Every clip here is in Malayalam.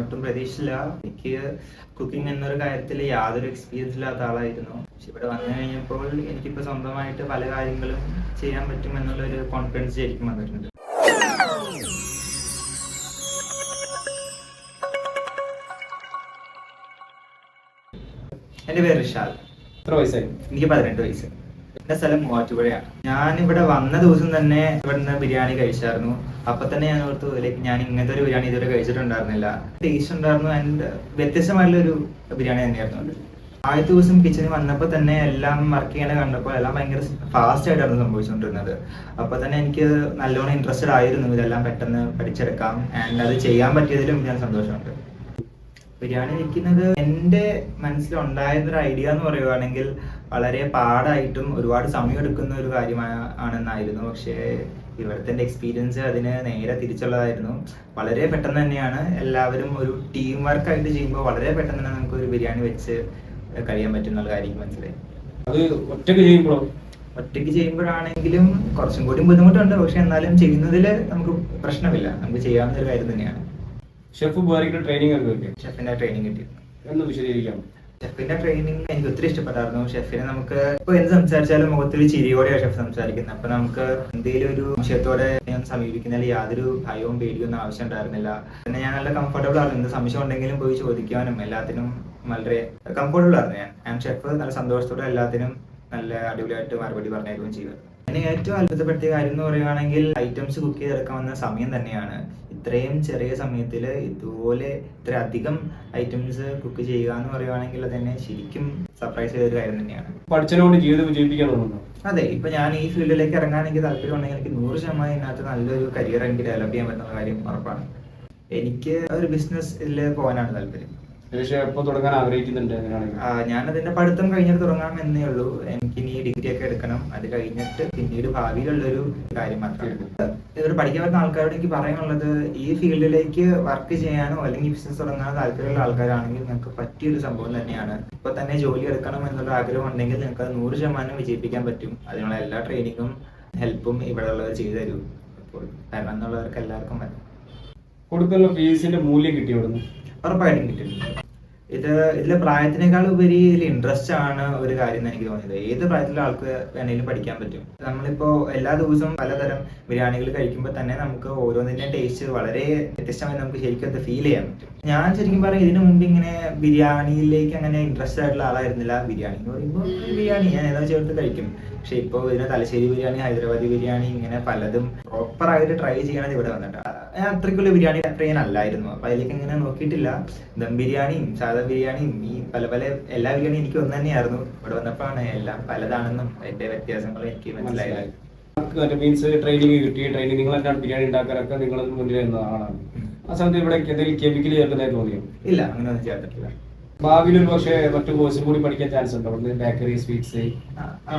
ഒട്ടും പ്രതീക്ഷയില്ല. എനിക്ക് കുക്കിംഗ് എന്നൊരു കാര്യത്തിൽ യാതൊരു എക്സ്പീരിയൻസ് ഇല്ലാത്ത ആളായിരുന്നു. പക്ഷെ ഇവിടെ വന്നു കഴിഞ്ഞപ്പോൾ എനിക്കിപ്പോൾ സ്വന്തമായിട്ട് പല കാര്യങ്ങളും ചെയ്യാൻ പറ്റും എന്നുള്ളൊരു കോൺഫിഡൻസ് ശരിക്കും വന്നിട്ടുണ്ട്. എന്റെ പേര് റിഷാൽ എത്ര വയസ്സായി? എനിക്ക് പതിനെട്ട് വയസ്സ്. എന്റെ സ്ഥലം മൂവാറ്റുപുഴയാണ്. ഞാൻ ഇവിടെ വന്ന ദിവസം തന്നെ ഇവിടുന്ന് ബിരിയാണി കഴിച്ചായിരുന്നു. അപ്പൊ തന്നെ ഞാൻ ഓർത്തു ലൈക്ക് ഞാൻ ഇങ്ങനത്തെ ഒരു ബിരിയാണി ഇതുവരെ കഴിച്ചിട്ടുണ്ടായിരുന്നില്ല. ടേസ്റ്റ് ഉണ്ടായിരുന്നു ആൻഡ് വ്യത്യസ്തമായിട്ടുള്ള ഒരു ബിരിയാണി തന്നെയായിരുന്നു ആദ്യത്തെ ദിവസം കിച്ചണിൽ വന്നപ്പോൾ തന്നെ എല്ലാം വർക്ക് ചെയ്യണ കണ്ടപ്പോൾ എല്ലാം ഭയങ്കര ഫാസ്റ്റ് ആയിട്ടാണ് സംഭവിച്ചുകൊണ്ടിരുന്നത് അപ്പൊ തന്നെ എനിക്ക് നല്ലോണം ഇൻട്രസ്റ്റഡ് ആയിരുന്നു ഇതെല്ലാം പെട്ടെന്ന് പഠിച്ചെടുക്കാം ആൻഡ് അത് ചെയ്യാൻ പറ്റിയതിലും ഞാൻ സന്തോഷമുണ്ട്. ബിരിയാണി വയ്ക്കുന്നത് എന്റെ മനസ്സിലുണ്ടായിരുന്നൊരു ഐഡിയ എന്ന് പറയുവാണെങ്കിൽ വളരെ പാടായിട്ടും ഒരുപാട് സമയം എടുക്കുന്ന ഒരു കാര്യമാണെന്നായിരുന്നു പക്ഷേ ഇവിടുത്തെ എന്റെ എക്സ്പീരിയൻസ് അതിന് നേരെ തിരിച്ചുള്ളതായിരുന്നു. വളരെ പെട്ടെന്ന് തന്നെയാണ് എല്ലാവരും ഒരു ടീം വർക്ക് ആയിട്ട് ചെയ്യുമ്പോൾ വളരെ പെട്ടെന്ന് തന്നെ നമുക്ക് ഒരു ബിരിയാണി വെച്ച് കഴിയാൻ പറ്റുന്ന കാര്യം മനസ്സിലായി. അത് ഒറ്റയ്ക്ക് ചെയ്യുമ്പോഴോ? ഒറ്റയ്ക്ക് ചെയ്യുമ്പോഴാണെങ്കിലും കുറച്ചും കൂടി ബുദ്ധിമുട്ടുണ്ട്. പക്ഷെ എന്നാലും ചെയ്യുന്നതിൽ നമുക്ക് പ്രശ്നമില്ല. നമുക്ക് ചെയ്യാവുന്ന ഒരു കാര്യം തന്നെയാണ്. ഷെഫ് ട്രെയിനിങ് ഷെഫിന്റെ ട്രെയിനിങ് കിട്ടി. എന്ന് വിശദീകരിക്കാം. ഷെഫിന്റെ ട്രെയിനിങ് എനിക്ക് ഒത്തിരി ഇഷ്ടപ്പെട്ടായിരുന്നു. ഷെഫിനെ നമുക്ക് ഇപ്പൊ എന്ത് സംസാരിച്ചാലും മുഖത്തിൽ ചിരിയോടെയാണ് ഷെഫ് സംസാരിക്കുന്നത് അപ്പൊ നമുക്ക് എന്തെങ്കിലും ഒരു വിഷയത്തോടെ ഞാൻ സമീപിക്കുന്നതിൽ യാതൊരു ഭയവും പേടിയും ഒന്നും ആവശ്യം ഉണ്ടായിരുന്നില്ല. പിന്നെ ഞാൻ നല്ല കംഫർട്ടബിൾ ആണ് എന്ത് സംശയം ഉണ്ടെങ്കിലും പോയി ചോദിക്കാനും എല്ലാത്തിനും വളരെ കംഫർട്ടബിൾ ആയിരുന്നു ഞാൻ. ആൻഡ് ഷെഫ് നല്ല സന്തോഷത്തോടെ എല്ലാത്തിനും നല്ല അടിപൊളിയായിട്ട് മറുപടി പറഞ്ഞായിരുന്നു ചെയ്തത് എന്നെ ഏറ്റവും അത്ഭുതപ്പെടുത്തിയ കാര്യം എന്ന് പറയുകയാണെങ്കിൽ ഐറ്റംസ് കുക്ക് ചെയ്തെടുക്കാൻ വന്ന സമയം തന്നെയാണ്. ഇത്രയും ചെറിയ സമയത്തിൽ ഇതുപോലെ ഇത്ര അധികം ഐറ്റംസ് കുക്ക് ചെയ്യുക എന്ന് പറയുവാണെങ്കിൽ തന്നെ ശരിക്കും സർപ്രൈസ് ചെയ്ത ഒരു കാര്യം തന്നെയാണ്. പഠിച്ചതിനോട് ജീവിതം വിജയിപ്പിക്കാൻ അതെ ഇപ്പൊ ഞാൻ ഈ ഫീൽഡിലേക്ക് ഇറങ്ങാൻ എനിക്ക് താല്പര്യം ഉണ്ടെങ്കിൽ എനിക്ക് നൂറ് ശതമാനം ഇതിനകത്ത് നല്ലൊരു കരിയർ എനിക്ക് ഡെവലപ്പ് ചെയ്യാൻ പറ്റുന്ന കാര്യം ഉറപ്പാണ്. എനിക്ക് ഒരു ബിസിനസ്സിൽ പോകാനാണ് താല്പര്യം. പക്ഷേ എപ്പോൾ തുടങ്ങാൻ ആഗ്രഹിക്കുന്നുണ്ട് അങ്ങനെയാണെങ്കിൽ. ആ, ഞാൻ അതിന്റെ പഠിത്തം കഴിഞ്ഞിട്ട് തുടങ്ങാം എന്നേ ഉള്ളൂ. എനിക്ക് ഇനി ഡിഗ്രി ഒക്കെ എടുക്കണം. അത് കഴിഞ്ഞിട്ട് പിന്നീട് ഭാവിയിലുള്ളൊരു കാര്യം മാത്രമാണ് ഇവർ പഠിക്കാൻ വരുന്ന ആൾക്കാരോട് എനിക്ക് പറയാനുള്ളത് ഈ ഫീൽഡിലേക്ക് വർക്ക് ചെയ്യാനോ അല്ലെങ്കിൽ ബിസിനസ് തുടങ്ങാനോ താല്പര്യമുള്ള ആൾക്കാരാണെങ്കിൽ നിങ്ങൾക്ക് പറ്റിയൊരു സംഭവം തന്നെയാണ്. ഇപ്പൊ തന്നെ ജോലി എടുക്കണം എന്നുള്ള ആഗ്രഹം ഉണ്ടെങ്കിൽ നിങ്ങൾക്ക് അത് നൂറ് ശതമാനം വിജയിപ്പിക്കാൻ പറ്റും. അതിനുള്ള എല്ലാ ട്രെയിനിങ്ങും ഹെൽപ്പും ഇവിടെ ഉള്ളവർ ചെയ്തു തരും. അപ്പോൾ തരണം എന്നുള്ളവർക്ക് എല്ലാവർക്കും കൊടുക്കുന്ന ഫീസിന്റെ മൂല്യം കിട്ടി അവിടുന്ന്. ഉറപ്പായിട്ടും കിട്ടുന്നുണ്ട് ഇത് ഇതിലെ പ്രായത്തിനേക്കാൾ ഉപരി ഇതിൽ ഇൻട്രസ്റ്റ് ആണ് ഒരു കാര്യം എന്ന് എനിക്ക് തോന്നിയത്. ഏത് പ്രായത്തിലുള്ള ആൾക്ക് വേണമെങ്കിലും പഠിക്കാൻ പറ്റും. നമ്മളിപ്പോ എല്ലാ ദിവസവും പലതരം ബിരിയാണികൾ കഴിക്കുമ്പോൾ തന്നെ നമുക്ക് ഓരോന്നിന്റെ ടേസ്റ്റ് വളരെ വ്യത്യസ്തമായി നമുക്ക് ശരിക്കും അത് ഫീൽ ചെയ്യാൻ പറ്റും. ഞാൻ ശരിക്കും പറയാം ഇതിനു മുമ്പ് ഇങ്ങനെ ബിരിയാണിയിലേക്ക് അങ്ങനെ ഇൻട്രസ്റ്റ് ആയിട്ടുള്ള ആളായിരുന്നില്ല. ബിരിയാണി എന്ന് പറയുമ്പോൾ ബിരിയാണി ഞാൻ ഏതാ ചേർത്ത് കഴിക്കും. പക്ഷെ ഇപ്പോൾ ഇതിന് തലശ്ശേരി ബിരിയാണി ഹൈദരാബാദി ബിരിയാണി ഇങ്ങനെ പലതും പ്രോപ്പർ ആയിട്ട് ട്രൈ ചെയ്യണത് ഇവിടെ വന്നിട്ട്. അത്രയ്ക്കുള്ള ബിരിയാണി ട്രെയിൻ അല്ലായിരുന്നു അപ്പൊ അതിലേക്ക് ഇങ്ങനെ നോക്കിയിട്ടില്ല. ദം ബിരിയാണിയും സാധാ ബിരിയാണി ഈ പല പല എല്ലാ ബിരിയാണി എനിക്ക് ഒന്ന് തന്നെയായിരുന്നു. ഇവിടെ വന്നപ്പോഴാണ് എല്ലാം പലതാണെന്നും അതിന്റെ വ്യത്യാസങ്ങളും എനിക്ക് മനസ്സിലായത്. മീൻസ് ട്രെയിനിങ് കിട്ടി. ട്രെയിനിങ് നിങ്ങൾ എന്താണ് ബിരിയാണി ഉണ്ടാക്കാനൊക്കെ നിങ്ങൾ മുന്നിൽ ആളാണ്. ആ സമയത്ത് ഇവിടെ എന്തെങ്കിലും കെമിക്കൽ ചേർക്കുന്നതായി തോന്നിയോ? ഇല്ല അങ്ങനെ ഒന്നും ചേർത്തിട്ടില്ല. ഭാവിയിൽ ഒരു പക്ഷേ മറ്റു കോഴ്സും കൂടി പഠിക്കാൻ ചാൻസ് ഉണ്ടോ? അവിടുന്ന് ബേക്കറി സ്വീറ്റ്സ്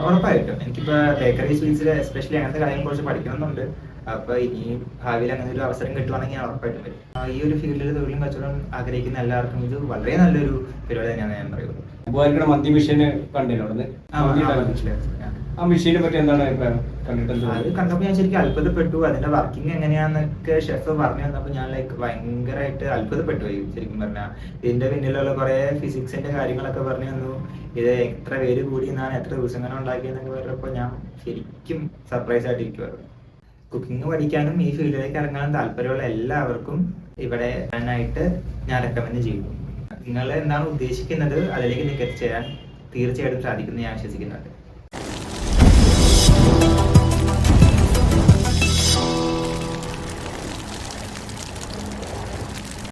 ഉറപ്പായിട്ടും. എനിക്കിപ്പോ ബേക്കറി സ്വീറ്റ്സിൽ എസ്പെഷ്യലി അങ്ങനത്തെ കാര്യങ്ങൾ കുറച്ച് പഠിക്കണമെന്നുണ്ട്. അപ്പൊ ഇനി ഭാവിയിൽ അങ്ങനെ ഒരു അവസരം കിട്ടുവാണെങ്കിൽ ഞാൻ ഉറപ്പായിട്ടും വരും. ഈ ഒരു ഫീൽഡിൽ തൊഴിലും കച്ചവടം ആഗ്രഹിക്കുന്ന എല്ലാവർക്കും ഇത് വളരെ നല്ലൊരു പരിപാടി തന്നെയാണ് ഞാൻ പറയുന്നത്. ഉപകാരിക്കുന്ന മന്തി മെഷീന് കണ്ടിട്ടുണ്ട് ആ, മെഷീനെ പറ്റി എന്താണ് അത്? കണ്ടപ്പോൾ ഞാൻ ശരിക്കും അത്ഭുതപ്പെട്ടു. അതിന്റെ വർക്കിംഗ് എങ്ങനെയാന്നൊക്കെ ഷെഫ് പറഞ്ഞു തന്നപ്പോൾ ഞാൻ ലൈക്ക് ഭയങ്കരമായിട്ട് അത്ഭുതപ്പെട്ടു പോയി ശരിക്കും പറഞ്ഞാൽ ഇതിന്റെ പിന്നിലുള്ള കുറെ ഫിസിക്സിന്റെ കാര്യങ്ങളൊക്കെ പറഞ്ഞു തന്നു. ഇത് എത്ര പേര് കൂടി എന്നാണ് എത്ര ദിവസങ്ങൾ ഉണ്ടാക്കിയെന്നൊക്കെ പറഞ്ഞപ്പോൾ ഞാൻ ശരിക്കും സർപ്രൈസ് ആയിട്ട് ഇരിക്കുവായിരുന്നു. കുക്കിംഗ് പഠിക്കാനും ഈ ഫീൽഡിലേക്ക് ഇറങ്ങാനും താല്പര്യമുള്ള എല്ലാവർക്കും ഇവിടെ വരാനായിട്ട് ഞാൻ റെക്കമെൻഡ് ചെയ്യുന്നു. നിങ്ങൾ എന്താണ് ഉദ്ദേശിക്കുന്നത്? അതിലേക്ക് നിങ്ങൾക്ക് എത്തിച്ചേരാൻ തീർച്ചയായിട്ടും സാധിക്കുന്നു ഞാൻ വിശ്വസിക്കുന്നുണ്ട്.